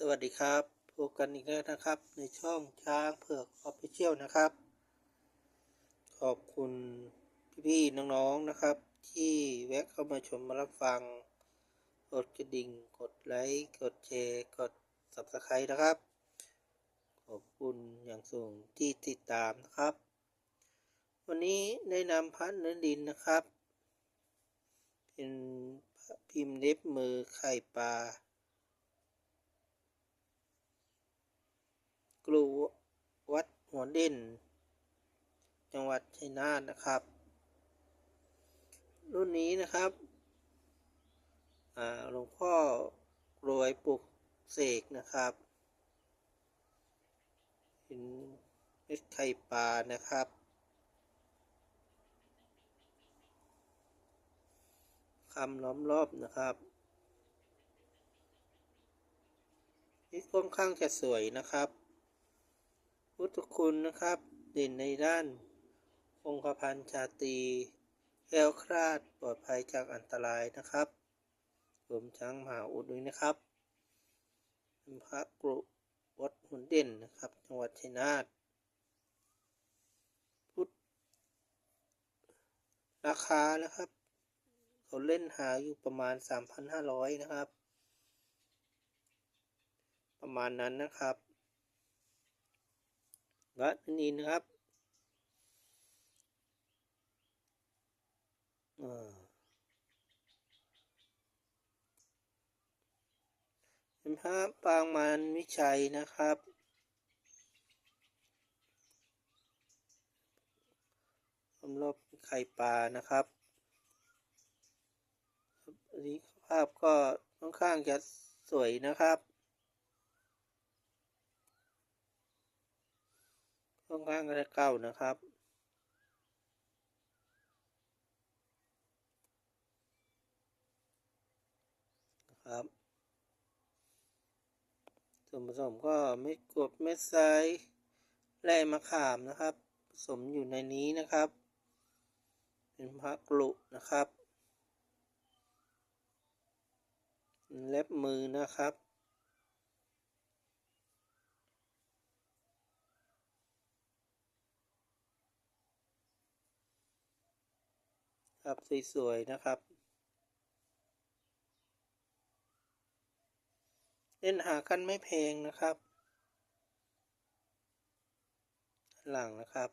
สวัสดีครับพบกันอีกแล้วนะครับ ในช่องช้างเผือกออฟฟิเชียลนะครับ ขอบคุณพี่ๆน้องๆนะครับ ที่แวะเข้ามาชมมารับฟัง กดกระดิ่ง กดไลค์ กดแชร์ กด subscribe นะครับ ขอบคุณอย่างสูงที่ติดตามนะครับ วันนี้ได้นำพัดเนื้อดินนะครับ เป็นพิมพ์เล็บมือไข่ปลา กลูวัดหัวด่นจังหวัดชัยนาทนะครับ รุ่นนี้นะครับหลวงพ่อรวยปลุกเสกนะครับเป็นเม็ดไข่ปลานะครับ คำล้อมรอบนะครับนี่ค่อนข้างจะสวยนะครับ พุทธคุณนะครับ เด่นในด้าน องคพันชาตีแคล้วคลาดปลอดภัยจากอันตรายนะครับรวมช้างมหาอุดด้วยนะครับเป็นพระกรุวัดหุนเด่นนะครับจังหวัดชัยนาทพุทธราคานะครับเขาเล่นหาอยู่ประมาณ 3,500 นะครับ ประมาณนั้นนะครับ และนี่นะครับอ่าเป็นพระปางมารวิชัยนะครับรับไข่ปลานะครับอันนี้ภาพก็ค่อนข้างจะสวยนะครับ ค่อน ข้างจะเก่านะครับ นะครับ ส่วนผสมก็เม็ดกรดเม็ดทรายแร่มะขามนะครับ ผสมอยู่ในนี้นะครับ เป็นพระกลุนะครับ เล็บมือนะครับ ครับสวยๆนะครับ เล่นหากันไม่แพงนะครับ หลังนะครับ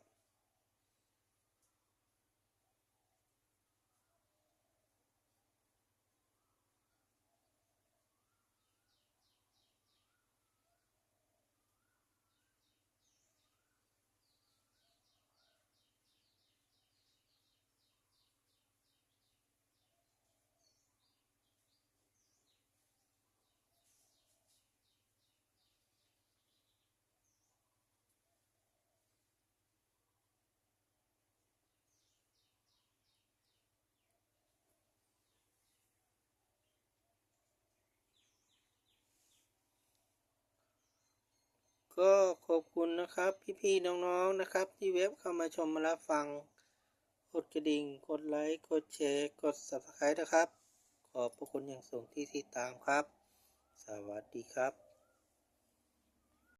ก็ขอบคุณนะครับ พี่ๆน้องๆนะครับ ที่เว็บเข้ามาชมมารับฟัง กดกระดิ่ง กดไลค์ กดแชร์ กด subscribe นะครับ ขอบพระคุณอย่างสูงที่ติดตามครับ สวัสดีครับ